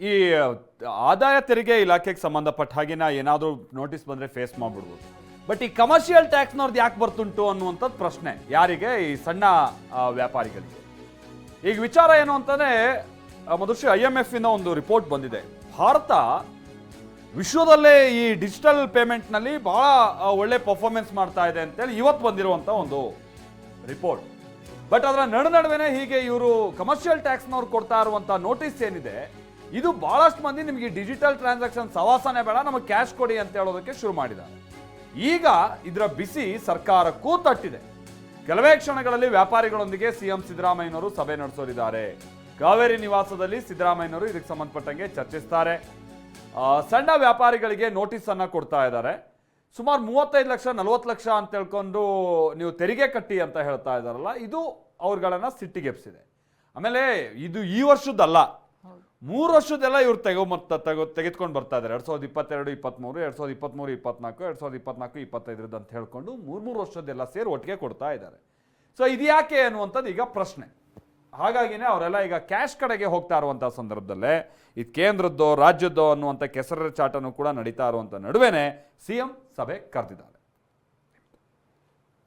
ಈ ಆದಾಯ ತೆರಿಗೆ ಇಲಾಖೆಗೆ ಸಂಬಂಧಪಟ್ಟ ಹಾಗೆ ನಾ ಏನಾದರೂ ನೋಟಿಸ್ ಬಂದರೆ ಫೇಸ್ ಮಾಡ್ಬಿಡ್ಬೋದು. ಬಟ್ ಈ ಕಮರ್ಷಿಯಲ್ ಟ್ಯಾಕ್ಸ್ನವ್ರದ್ದು ಯಾಕೆ ಬರ್ತುಂಟು ಅನ್ನುವಂಥದ್ದು ಪ್ರಶ್ನೆ ಯಾರಿಗೆ ಈ ಸಣ್ಣ ವ್ಯಾಪಾರಿಗಳಿಗೆ. ಈಗ ವಿಚಾರ ಏನು ಅಂತಂದ್ರೆ ಮಧುಶ್ರೀ ಐ ಎಂ ಎಫ್ ಇಂದ ಒಂದು ರಿಪೋರ್ಟ್ ಬಂದಿದೆ. ಭಾರತ ವಿಶ್ವದಲ್ಲೇ ಈ ಡಿಜಿಟಲ್ ಪೇಮೆಂಟ್ನಲ್ಲಿ ಬಹಳ ಒಳ್ಳೆ ಪರ್ಫಾರ್ಮೆನ್ಸ್ ಮಾಡ್ತಾ ಇದೆ ಅಂತೇಳಿ ಇವತ್ತು ಬಂದಿರುವಂಥ ಒಂದು ರಿಪೋರ್ಟ್ ಬಟ್ ಅದರ ನಡು ನಡುವೆನೆ ಹೀಗೆ ಇವರು ಕಮರ್ಷಿಯಲ್ ಟ್ಯಾಕ್ಸ್ನವ್ರು ಕೊಡ್ತಾ ಇರುವಂಥ ನೋಟಿಸ್ ಏನಿದೆ ಇದು ಬಹಳಷ್ಟು ಮಂದಿ ನಿಮಗೆ ಡಿಜಿಟಲ್ ಟ್ರಾನ್ಸಾಕ್ಷನ್ ಸವಾಸನೆ ಬೇಡ, ನಮಗೆ ಕ್ಯಾಶ್ ಕೊಡಿ ಅಂತ ಹೇಳೋದಕ್ಕೆ ಶುರು ಮಾಡಿದ ಈಗ ಇದರ ಬಿಸಿ ಸರ್ಕಾರಕ್ಕೂ ತಟ್ಟಿದೆ. ಕೆಲವೇ ಕ್ಷಣಗಳಲ್ಲಿ ವ್ಯಾಪಾರಿಗಳೊಂದಿಗೆ ಸಿಎಂ ಸಿದ್ದರಾಮಯ್ಯನವರು ಸಭೆ ನಡೆಸೋರಿದ್ದಾರೆ. ಕಾವೇರಿ ನಿವಾಸದಲ್ಲಿ ಸಿದ್ದರಾಮಯ್ಯನವರು ಇದಕ್ಕೆ ಸಂಬಂಧಪಟ್ಟಂಗೆ ಚರ್ಚಿಸ್ತಾರೆ. ಸಣ್ಣ ವ್ಯಾಪಾರಿಗಳಿಗೆ ನೋಟಿಸ್ ಅನ್ನ ಕೊಡ್ತಾ ಇದ್ದಾರೆ. ಸುಮಾರು ಮೂವತ್ತೈದು ಲಕ್ಷ, ನಲವತ್ತು ಲಕ್ಷ ಅಂತ ಹೇಳ್ಕೊಂಡು ನೀವು ತೆರಿಗೆ ಕಟ್ಟಿ ಅಂತ ಹೇಳ್ತಾ ಇದ್ದಾರಲ್ಲ, ಇದು ಅವ್ರಗಳನ್ನ ಸಿಟ್ಟಿಗೆಪ್ಸಿದೆ. ಆಮೇಲೆ ಇದು ಈ ವರ್ಷದ್ದಲ್ಲ. ಮೂರು ವರ್ಷದೆಲ್ಲ ಇವ್ರು ತೆಗೊಂಬರ್ತಾ ತೆಗೋ, ತೆಗೆದುಕೊಂಡು ಬರ್ತಾ ಇದ್ದಾರೆ ಎರಡು ಸಾವಿರದ ಇಪ್ಪತ್ತೆರಡು ಇಪ್ಪತ್ತ್ಮೂರು ಎರಡು ಸಾವಿರದ ಇಪ್ಪತ್ತ್ಮೂರು ಇಪ್ಪತ್ನಾಲ್ಕು, ಎರಡು ಸಾವಿರದ ಇಪ್ಪತ್ನಾಲ್ಕು, ಇಪ್ಪತ್ತೈದರದ್ದು ಅಂತ ಹೇಳ್ಕೊಂಡು ಮೂರು ಮೂರು ವರ್ಷದ್ದೆಲ್ಲ ಸೇರಿ ಒಟ್ಟಿಗೆ ಕೊಡ್ತಾ ಇದ್ದಾರೆ ಸೊ ಇದು ಯಾಕೆ ಅನ್ನುವಂಥದ್ದು ಈಗ ಪ್ರಶ್ನೆ. ಹಾಗಾಗಿನೇ ಅವರೆಲ್ಲ ಈಗ ಕ್ಯಾಶ್ ಕಡೆಗೆ ಹೋಗ್ತಾ ಇರುವಂಥ ಸಂದರ್ಭದಲ್ಲೇ ಇದು ಕೇಂದ್ರದ್ದೋ, ರಾಜ್ಯದ್ದೋ ಅನ್ನುವಂಥ ಕೆಸರ ಚಾಟನೂ ಕೂಡ ನಡೀತಾ ಇರುವಂಥ ನಡುವೆನೆ ಸಿ ಎಂ ಸಭೆ ಕರೆದಿದ್ದಾರೆ.